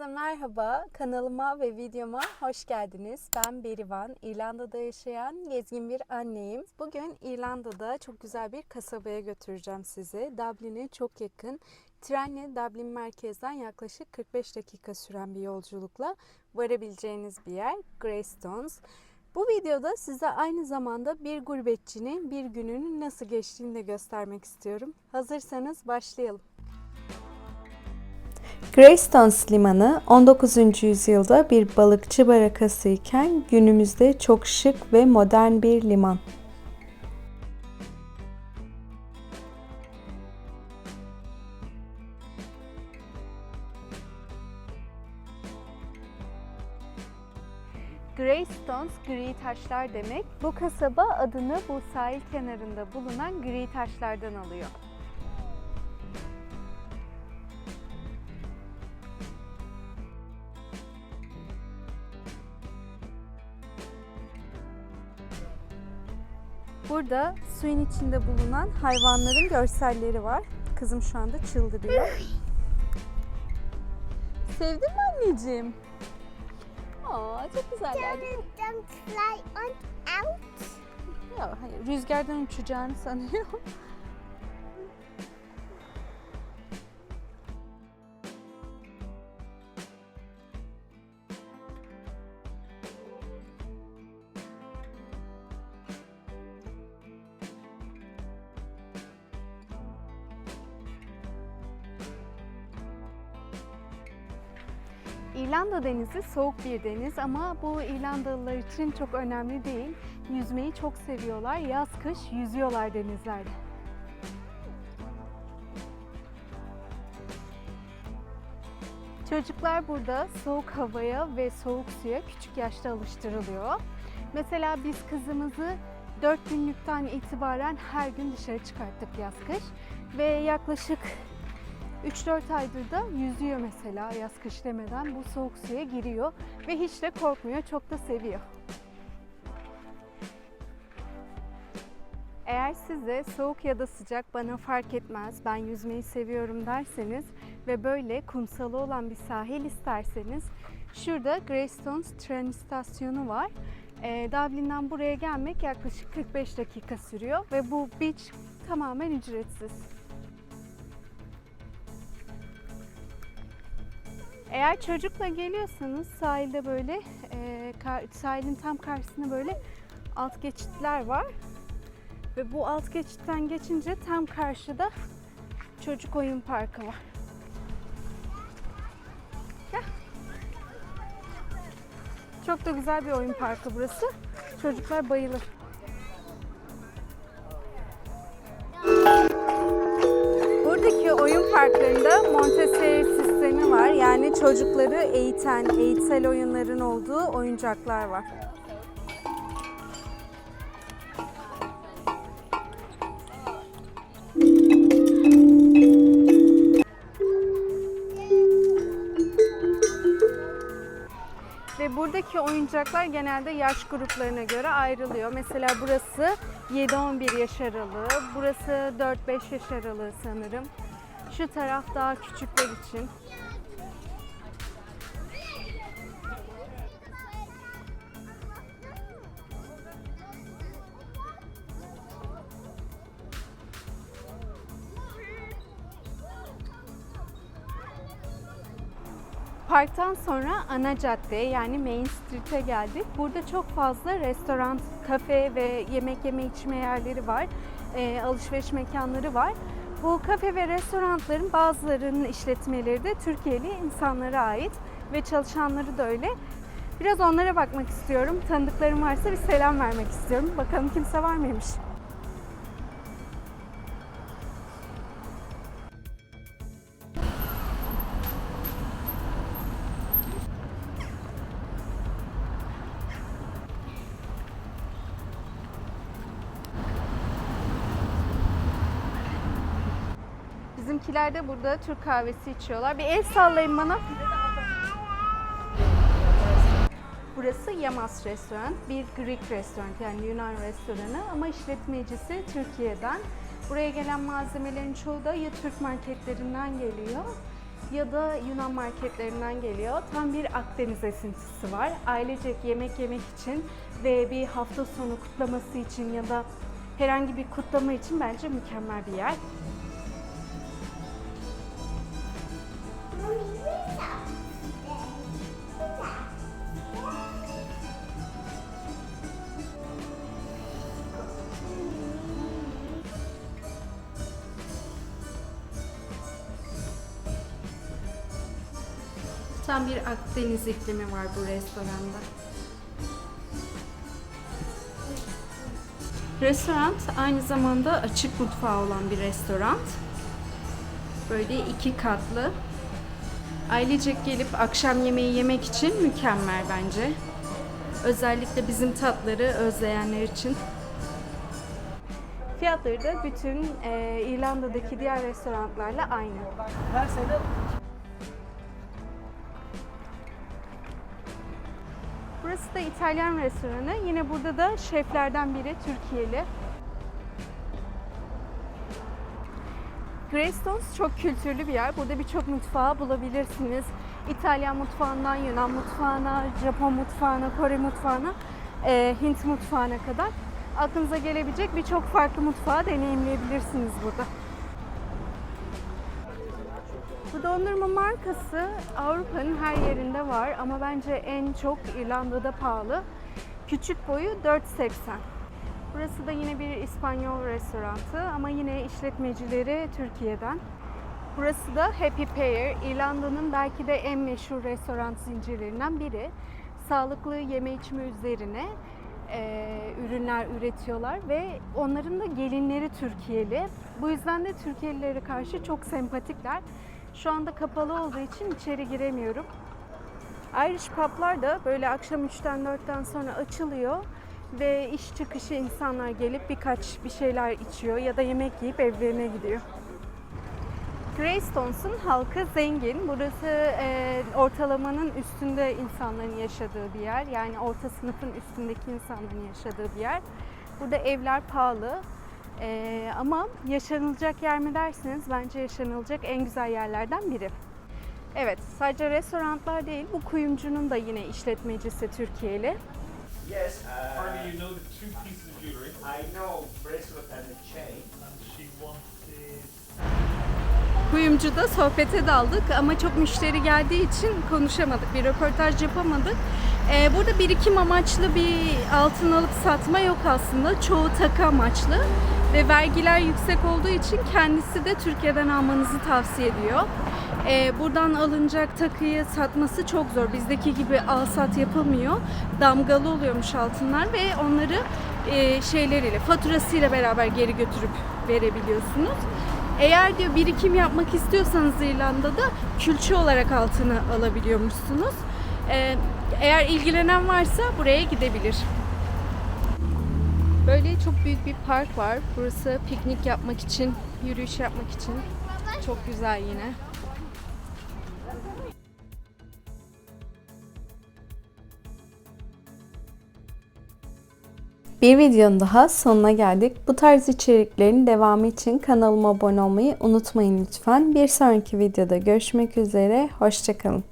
Herkese merhaba. Kanalıma ve videoma hoş geldiniz. Ben Berivan. İrlanda'da yaşayan gezgin bir anneyim. Bugün İrlanda'da çok güzel bir kasabaya götüreceğim sizi. Dublin'e çok yakın. Trenle Dublin merkezden yaklaşık 45 dakika süren bir yolculukla varabileceğiniz bir yer Greystones. Bu videoda size aynı zamanda bir gurbetçinin bir gününün nasıl geçtiğini de göstermek istiyorum. Hazırsanız başlayalım. Greystones Limanı 19. yüzyılda bir balıkçı barakası iken günümüzde çok şık ve modern bir liman. Greystones gri taşlar demek. Bu kasaba adını bu sahil kenarında bulunan gri taşlardan alıyor. Burada suyun içinde bulunan hayvanların görselleri var. Kızım şu anda çıldırıyor. Sevdin mi anneciğim? Aa, çok güzeller değil mi? them fly on out. Ya hayır, rüzgardan uçacağını sanıyor. İrlanda denizi soğuk bir deniz ama bu İrlandalılar için çok önemli değil. Yüzmeyi çok seviyorlar. Yaz kış yüzüyorlar denizlerde. Çocuklar burada soğuk havaya ve soğuk suya küçük yaşta alıştırılıyor. Mesela biz kızımızı 4 günlükten itibaren her gün dışarı çıkarttık yaz kış ve yaklaşık 3-4 aydır da yüzüyor mesela yaz kış demeden bu soğuk suya giriyor ve hiç de korkmuyor, çok da seviyor. Eğer size soğuk ya da sıcak bana fark etmez, ben yüzmeyi seviyorum derseniz ve böyle kumsalı olan bir sahil isterseniz şurada Greystones tren istasyonu var. Ee, Dublin'den buraya gelmek yaklaşık 45 dakika sürüyor ve bu beach tamamen ücretsiz. Eğer çocukla geliyorsanız sahilde böyle e, sahilin tam karşısında böyle alt geçitler var. Ve bu alt geçitten geçince tam karşıda çocuk oyun parkı var. Çok da güzel bir oyun parkı burası. Çocuklar bayılır. Buradaki oyun parklarında Montessori var. Yani çocukları eğiten, eğitsel oyunların olduğu oyuncaklar var. Ve buradaki oyuncaklar genelde yaş gruplarına göre ayrılıyor. Mesela burası 7-11 yaş aralığı, burası 4-5 yaş aralığı sanırım. Şu taraf daha küçükler için. Parktan sonra ana caddeye yani Main Street'e geldik. Burada çok fazla restoran, kafe ve yemek yeme içme yerleri var. Ee, alışveriş mekanları var. Bu kafe ve restoranların bazılarının işletmeleri de Türkiye'li insanlara ait ve çalışanları da öyle. Biraz onlara bakmak istiyorum. Tanıdıklarım varsa bir selam vermek istiyorum. Bakalım kimse var mıymış? Bizimkiler de burada Türk kahvesi içiyorlar. Bir el sallayın bana. Burası Yamas Restoran, bir Greek restoran yani Yunan restoranı ama işletmecisi Türkiye'den. Buraya gelen malzemelerin çoğu da ya Türk marketlerinden geliyor ya da Yunan marketlerinden geliyor. Tam bir Akdeniz esintisi var. Ailecek yemek yemek için ve bir hafta sonu kutlaması için ya da herhangi bir kutlama için bence mükemmel bir yer. Tam bir Akdeniz iklimi var bu restoranda. Restoran aynı zamanda açık mutfağı olan bir restoran. Böyle iki katlı. Ailecek gelip akşam yemeği yemek için mükemmel bence. Özellikle bizim tatları özleyenler için. Fiyatları da bütün e, İrlanda'daki diğer restoranlarla aynı. Her sene Burası da İtalyan restoranı. Yine burada da şeflerden biri Türkiye'li. Greystones çok kültürlü bir yer. Burada birçok mutfağı bulabilirsiniz. İtalyan mutfağından Yunan mutfağına, Japon mutfağına, Kore mutfağına, e, Hint mutfağına kadar aklınıza gelebilecek birçok farklı mutfağı deneyimleyebilirsiniz burada. Bu dondurma markası Avrupa'nın her yerinde var ama bence en çok İrlanda'da pahalı. Küçük boyu 4.80. Burası da yine bir İspanyol restoranı ama yine işletmecileri Türkiye'den. Burası da Happy Pear, İrlanda'nın belki de en meşhur restoran zincirlerinden biri. Sağlıklı yeme içme üzerine e, ürünler üretiyorlar ve onların da gelinleri Türkiye'li. Bu yüzden de Türkiye'lilere karşı çok sempatikler. Şu anda kapalı olduğu için içeri giremiyorum. Irish pub'lar da böyle akşam 3'ten 4'ten sonra açılıyor ve iş çıkışı insanlar gelip birkaç bir şeyler içiyor ya da yemek yiyip evlerine gidiyor. Greystones'un halkı zengin. Burası e, ortalamanın üstünde insanların yaşadığı bir yer. Yani orta sınıfın üstündeki insanların yaşadığı bir yer. Burada evler pahalı. E, ama yaşanılacak yer mi derseniz bence yaşanılacak en güzel yerlerden biri. Evet, sadece restoranlar değil, bu kuyumcunun da yine işletmecisi Türkiye'li. Yes, uh, Harvey, you know the two pieces of jewelry, I know bracelet and a chain. she wanted. Kuyumcuda sohbete daldık ama çok müşteri geldiği için konuşamadık, bir röportaj yapamadık. Ee, burada birikim amaçlı bir altın alıp satma yok aslında. Çoğu takı amaçlı ve vergiler yüksek olduğu için kendisi de Türkiye'den almanızı tavsiye ediyor. Ee, buradan alınacak takıyı satması çok zor. Bizdeki gibi al sat yapılmıyor. Damgalı oluyormuş altınlar ve onları e, şeyleriyle, faturasıyla beraber geri götürüp verebiliyorsunuz. Eğer diyor birikim yapmak istiyorsanız İrlanda'da külçe olarak altını alabiliyormuşsunuz. Ee, eğer ilgilenen varsa buraya gidebilir. Böyle çok büyük bir park var. Burası piknik yapmak için, yürüyüş yapmak için. Çok güzel yine. Bir videonun daha sonuna geldik. Bu tarz içeriklerin devamı için kanalıma abone olmayı unutmayın lütfen. Bir sonraki videoda görüşmek üzere. Hoşçakalın.